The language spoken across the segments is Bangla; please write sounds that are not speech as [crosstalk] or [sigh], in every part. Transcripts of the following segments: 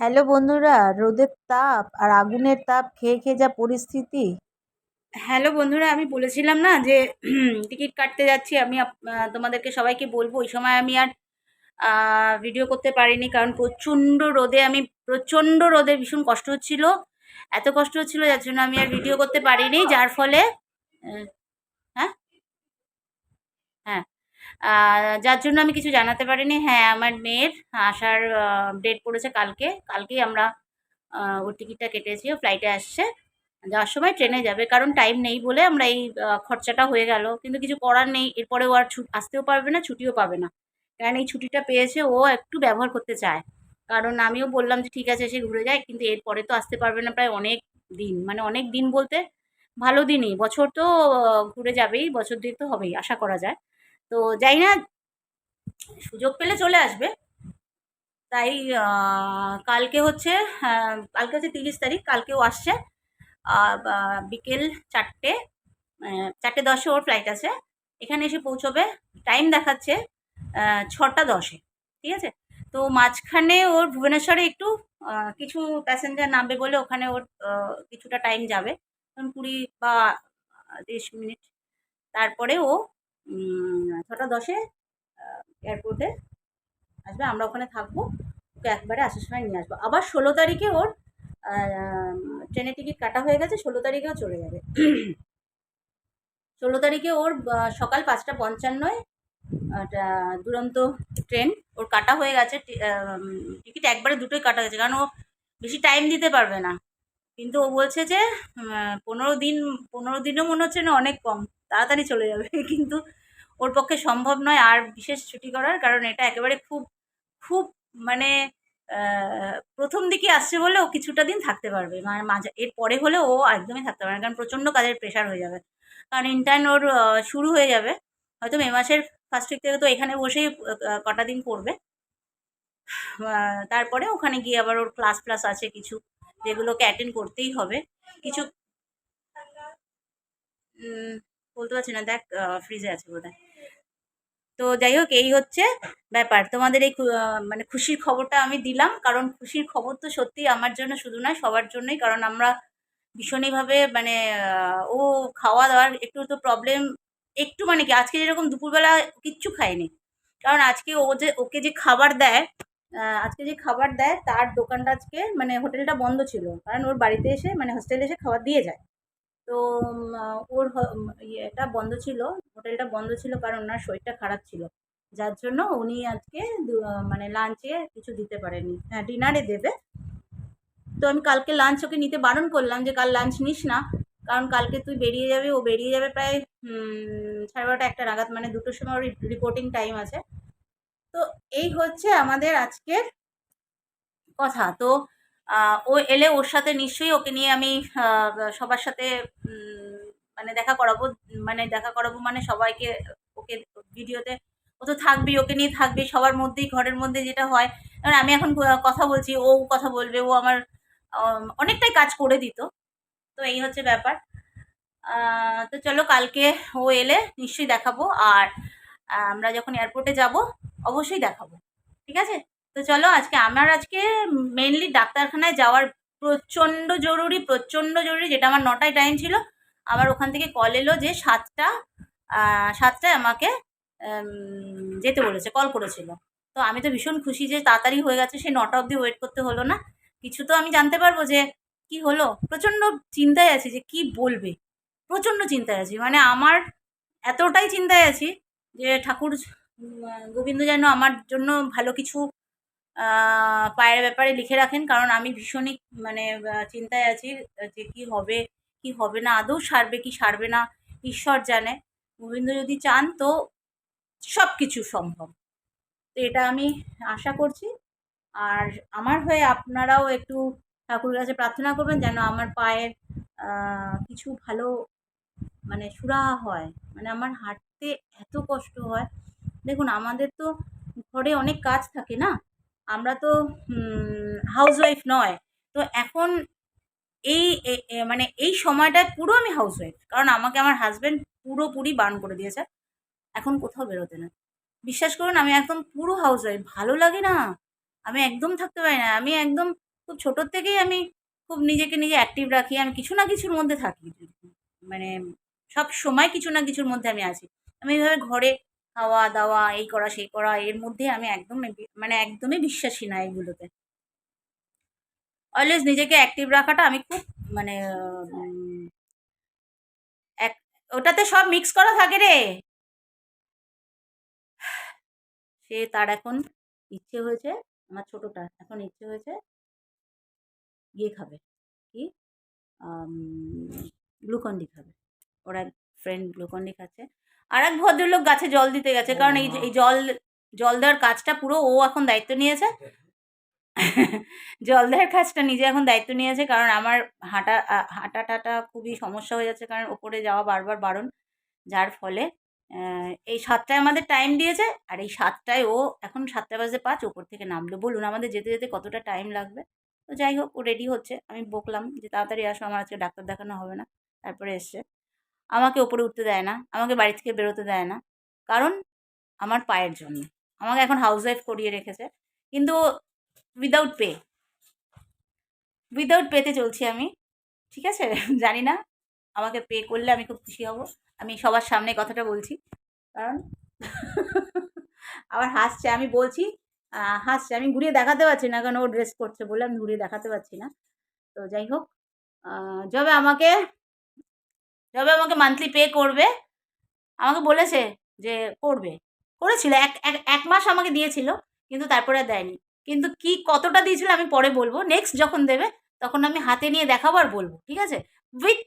হ্যালো বন্ধুরা, রোদের তাপ আর আগুনের তাপ খেয়ে খেয়ে যা পরিস্থিতি। হ্যালো বন্ধুরা, আমি বলেছিলাম না যে টিকিট কাটতে যাচ্ছি। আমি তোমাদেরকে সবাইকে বলব, ওই সময় আমি আর ভিডিও করতে পারিনি। কারণ প্রচণ্ড রোদে, আমি প্রচণ্ড রোদে ভীষণ কষ্ট হচ্ছিল। এত কষ্ট হচ্ছিল যার জন্য আমি আর ভিডিও করতে পারিনি। যার ফলে আহ, হ্যাঁ হ্যাঁ আহ, যার জন্য আমি কিছু জানাতে পারিনি। হ্যাঁ আমার মেয়ের আসার ডেট পড়েছে কালকে। কালকেই আমরা ওর টিকিটটা কেটেছি। ও ফ্লাইটে আসছে। যাওয়ার সময় ট্রেনে যাবে। কারণ টাইম নেই বলে আমরা এই খরচাটা হয়ে গেল। কিন্তু কিছু করার নেই। এরপরে ও আর আসতেও পারবে না, ছুটিও পাবে না। কারণ এই ছুটিটা পেয়েছে, ও একটু ব্যবহার করতে চায়। কারণ আমিও বললাম যে, ঠিক আছে এসে ঘুরে যায়। কিন্তু এরপরে তো আসতে পারবে না প্রায় অনেক দিন। মানে অনেক দিন বলতে ভালো দিনই। বছর তো ঘুরে যাবেই। বছর দিন তো হবেই, আশা করা যায়। তো যাই না, সুযোগ পেলে চলে আসবে। তাই কালকে হচ্ছে কালকে হচ্ছে তিরিশ তারিখ কালকেও আসছে। বিকেল চারটে চারটে দশে ওর ফ্লাইট আছে। এখানে এসে পৌঁছবে টাইম দেখাচ্ছে ছটা দশে, ঠিক আছে? তো মাঝখানে ওর ভুবনেশ্বরে একটু কিছু প্যাসেঞ্জার নামবে বলে ওখানে ওর কিছুটা টাইম যাবে। কুড়ি বা তিরিশ মিনিট। তারপরে ও ছটা দশে এয়ারপোর্টে আসবে, আমরা ওখানে থাকব, ওকে একবারে আসার সময় নিয়ে আসব। আবার ষোলো তারিখে ওর ট্রেনের টিকিট কাটা হয়ে গেছে, ষোলো তারিখেও চলে যাবে। ষোলো তারিখে ওর সকাল পাঁচটা পঞ্চান্নয় দুরন্ত ট্রেন ওর কাটা হয়ে গেছে টিকিট একবারে দুটোই কাটা গেছে, কারণ ও বেশি টাইম দিতে পারবে না। কিন্তু ও বলছে যে পনেরো দিন, পনেরো দিনও মনে হচ্ছে না, অনেক কম, তাড়াতাড়ি চলে যাবে। [laughs] কিন্তু ওর পক্ষে সম্ভব নয় আর বিশেষ ছুটি করার কারণ এটা একেবারে খুব খুব মানে প্রথম দিকে আসছে বলে ও কিছুটা দিন থাকতে পারবে। মানে মাঝে এর পরে হলে ও একদমই থাকতে পারবে কারণ প্রচণ্ড কাজের প্রেশার হয়ে যাবে। কারণ ইন্টার্ন ওর শুরু হয়ে যাবে। হয়তো মে মাসের ফার্স্ট উইক থেকে তো এখানে বসেই কটা দিন আহ, তারপরে ওখানে গিয়ে আবার ওর ক্লাস ফ্লাস আছে কিছু যেগুলোকে অ্যাটেন্ড করতেই হবে। কিছু বলতে পারছি না দেখ ফ্রিজে আছে বোধহয়। তো যাই হোক এই হচ্ছে ব্যাপার। তোমাদের এই মানে খুশির খবরটা আমি দিলাম। কারণ খুশির খবর তো সত্যি আমার জন্য শুধু নয়, সবার জন্যই। কারণ আমরা ভীষণইভাবে মানে ও খাওয়া দাওয়ার একটু তো প্রবলেম একটু মানে কি, আজকে যেরকম দুপুরবেলা কিচ্ছু খায়নি কারণ আজকে ও যে, ওকে যে খাবার দেয় আজকে যে খাবার দেয়, তার দোকানটা আজকে মানে হোটেলটা বন্ধ ছিল। কারণ ওর বাড়িতে এসে মানে হোস্টেলে এসে খাবার দিয়ে যায়। তো ওর ইয়েটা বন্ধ ছিল। হোটেলটা বন্ধ ছিল কারণ ওনার শরীরটা খারাপ ছিল। যার জন্য উনি আজকে মানে লাঞ্চে কিছু দিতে পারেনি হ্যাঁ ডিনারে দেবে। তো আমি কালকে লাঞ্চ ওকে নিতে বারণ করলাম যে, কাল লাঞ্চ নিস না। কারণ কালকে তুই বেরিয়ে যাবে, ও বেরিয়ে যাবে প্রায় সাড়ে বারোটা একটা নাগাদ মানে দুটোর সময় ওর রিপোর্টিং টাইম আছে। তো এই হচ্ছে আমাদের আজকের কথা। তো ও এলে ওর সাথে নিশ্চয়ই ওকে নিয়ে আমি সবার সাথে মানে দেখা করাবো মানে দেখা করাবো মানে সবাইকে ওকে ভিডিওতে, ও তো থাকবেই, ওকে নিয়ে থাকবে সবার মধ্যেই, ঘরের মধ্যে যেটা হয়। কারণ আমি এখন কথা বলছি, ও কথা বলবে, ও আমার অনেকটাই কাজ করে দিত। তো এই হচ্ছে ব্যাপার। তো চলো কালকে ও এলে নিশ্চয়ই দেখাবো, আর আমরা যখন এয়ারপোর্টে যাব, অবশ্যই দেখাবো। ঠিক আছে? তো চলো আজকে, আমার আজকে মেনলি ডাক্তারখানায় যাওয়ার প্রচণ্ড জরুরি প্রচণ্ড জরুরি, যেটা আমার নটায় টাইম ছিল আমার ওখান থেকে কল এলো যে সাতটা সাতটায় আমাকে যেতে বলেছে কল করেছিল। তো আমি তো ভীষণ খুশি যে তাড়াতাড়ি হয়ে গেছে সেই নটা অবধি ওয়েট করতে হলো না। কিছু তো আমি জানতে পারব যে কি হলো। প্রচণ্ড চিন্তায় আছি যে কি বলবে। প্রচণ্ড চিন্তায় আছি। মানে আমার এতটাই চিন্তায় আছি যে ঠাকুর গোবিন্দ যেন আমার জন্য ভালো কিছু পায়ের ব্যাপারে লিখে রাখেন। কারণ আমি ভীষণই মানে চিন্তায় আছি যে কি হবে। কি হবে না? আদৌ সারবে কি সারবে না? ঈশ্বর জানে। গোবিন্দ যদি চান তো সব কিছু সম্ভব। তো এটা আমি আশা করছি। আর আমার হয়ে আপনারাও একটু ঠাকুরের কাছে প্রার্থনা করবেন যেন আমার পায়ের কিছু ভালো মানে সুরাহা হয়। মানে আমার হাঁটতে এত কষ্ট হয়। দেখুন, আমাদের তো ঘরে অনেক কাজ থাকে না? আমরা তো হাউস ওয়াইফ নয়। তো এখন এই মানে এই সময়টায় পুরো আমি হাউস ওয়াইফ কারণ আমাকে আমার হাজব্যান্ড পুরোপুরি বারণ করে দিয়েছে। এখন কোথাও বেরোতে না। বিশ্বাস করুন, আমি একদম পুরো হাউস ওয়াইফ ভালো লাগে না। আমি একদম থাকতে পারি না। আমি একদম খুব ছোটোর থেকেই আমি খুব নিজেকে নিজে অ্যাক্টিভ রাখি। আমি কিছু না কিছুর মধ্যে থাকি। মানে সব সময় কিছু না কিছুর মধ্যে আমি আছি। আমি এইভাবে ঘরে খাওয়া দাওয়া এই করা, সেই করা, এর মধ্যে আমি একদম মানে একদমই বিশ্বাসী না এগুলোতে অলওয়েজ নিজেকে অ্যাক্টিভ রাখাটা আমি খুব মানে এক, ওটাতে সব মিক্স করা থাকে রে। সে তার এখন ইচ্ছে হয়েছে, আমার ছোটোটা এখন ইচ্ছে হয়েছে ইয়ে খাবে। কি? গ্লুকন্ডি খাবে। ওর ফ্রেন্ড গ্লুকন্ডি খাচ্ছে। আর এক ভদ্রলোক গাছে জল দিতে গেছে, কারণ এই জল জল দেওয়ার কাজটা পুরো ও এখন দায়িত্ব নিয়েছে। জল দেওয়ার কাজটা নিজে এখন দায়িত্ব নিয়েছে কারণ আমার হাঁটা হাঁটা টাটা খুবই সমস্যা হয়ে যাচ্ছে, কারণ ওপরে যাওয়া বারবার বারণ। যার ফলে এই সাতটায় আমাদের টাইম দিয়েছে, আর এই সাতটায় ও এখন সাতটা বাজে পাঁচ, ওপর থেকে নামলো। বলুন, আমাদের যেতে যেতে কতটা টাইম লাগবে? তো যাই হোক, ও রেডি হচ্ছে। আমি বকলাম যে, তাড়াতাড়ি আসো, আমার আজকে ডাক্তার দেখানো হবে না। তারপরে এসছে। আমাকে ওপরে উঠতে দেয় না, আমাকে বাড়ি থেকে বেরোতে দেয় না, কারণ আমার পায়ের জন্য আমাকে এখন হাউস ওয়াইফ করিয়ে রেখেছে। কিন্তু উইদাউট পে উইদাউট পেতে চলছি আমি। ঠিক আছে? [laughs] জানি না। আমাকে পে করলে আমি খুব খুশি হব। আমি সবার সামনে কথাটা বলছি। কারণ [laughs] আবার হাসছে। আমি বলছি হাসছে। আমি ঘুরিয়ে দেখাতে পারছি না কারণ ও ড্রেস করছে বলে আমি ঘুরিয়ে দেখাতে পারছি না। তো যাই হোক যবে আমাকে যবে আমাকে মান্থলি পে করবে, আমাকে বলেছে যে করবে। করেছিল। এক এক মাস আমাকে দিয়েছিল, কিন্তু তারপরে আর দেয়নি। কিন্তু কি কতটা দিয়েছিল আমি পরে বলব। নেক্সট যখন দেবে, তখন আমি হাতে নিয়ে দেখাবো আর বলব, ঠিক আছে? উইথ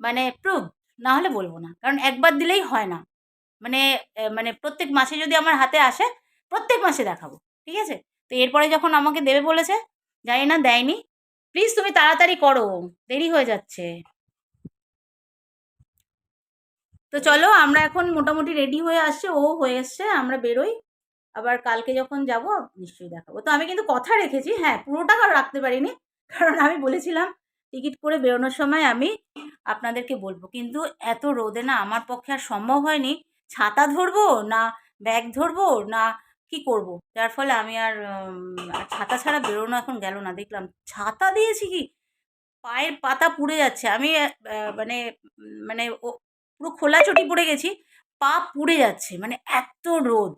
মানে প্রুফ না হলে বলব না। কারণ একবার দিলেই হয় না। মানে মানে প্রত্যেক মাসে যদি আমার হাতে আসে, প্রত্যেক মাসে দেখাবো, ঠিক আছে? তো এরপরে যখন আমাকে দেবে বলেছে, জানি না, দেয়নি। প্লিজ তুমি তাড়াতাড়ি করো, দেরি হয়ে যাচ্ছে। তো চলো, আমরা এখন মোটামুটি রেডি হয়ে আসছে, ও হয়ে এসছে, আমরা বেরোই। আবার কালকে যখন যাব, নিশ্চয়ই দেখাবো। তো আমি কিন্তু কথা রেখেছি হ্যাঁ পুরোটা আর রাখতে পারিনি, কারণ আমি বলেছিলাম, টিকিট করে বেরোনোর সময় আমি আপনাদেরকে বলব। কিন্তু এত রোদে না আমার পক্ষে আর সম্ভব হয়নি। ছাতা ধরবো না ব্যাগ ধরবো না কি করব? যার ফলে আমি আর ছাতা ছাড়া বেরোনো এখন গেল না। দেখলাম, ছাতা দিয়েছি কি? পায়ের পাতা পুড়ে যাচ্ছে। আমি মানে মানে পুরো খোলা চটি পড়ে গেছি, পা পুড়ে যাচ্ছে। মানে এত রোদ।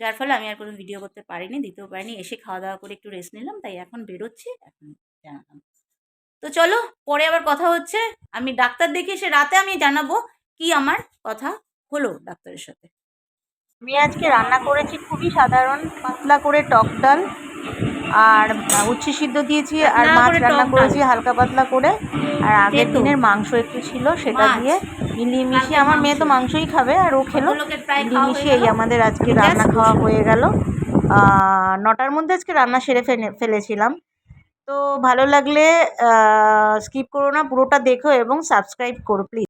যার ফলে আমি আর কোনো ভিডিও করতে পারিনি, দিতেও পারিনি। এসে খাওয়া দাওয়া করে একটু রেস্ট নিলাম, তাই এখন বেরোচ্ছি, এখন জানালাম। তো চলো, পরে আবার কথা হচ্ছে। আমি ডাক্তার দেখে এসে রাতে আমি জানাব কি আমার কথা হলো ডাক্তারের সাথে। আমি আজকে রান্না করেছি খুবই সাধারণ, পাতলা করে টক ডাল। আর উচ্ছে সিদ্ধ দিয়েছি আর মাছ রান্না করেছি হালকা পাতলা করে। আর আগের দিনের মাংস একটু ছিল সেটা দিয়ে মিলিয়ে মিশিয়ে আমার মেয়ে তো মাংসই খাবে আর ও খেলো। মিলিয়ে মিশিয়ে এই আমাদের আজকে রান্না খাওয়া হয়ে গেল। নটার মধ্যে আজকে রান্না সেরে ফেলে ফেলেছিলাম। তো ভালো লাগলে স্কিপ করো না পুরোটা দেখো এবং সাবস্ক্রাইব করো প্লিজ।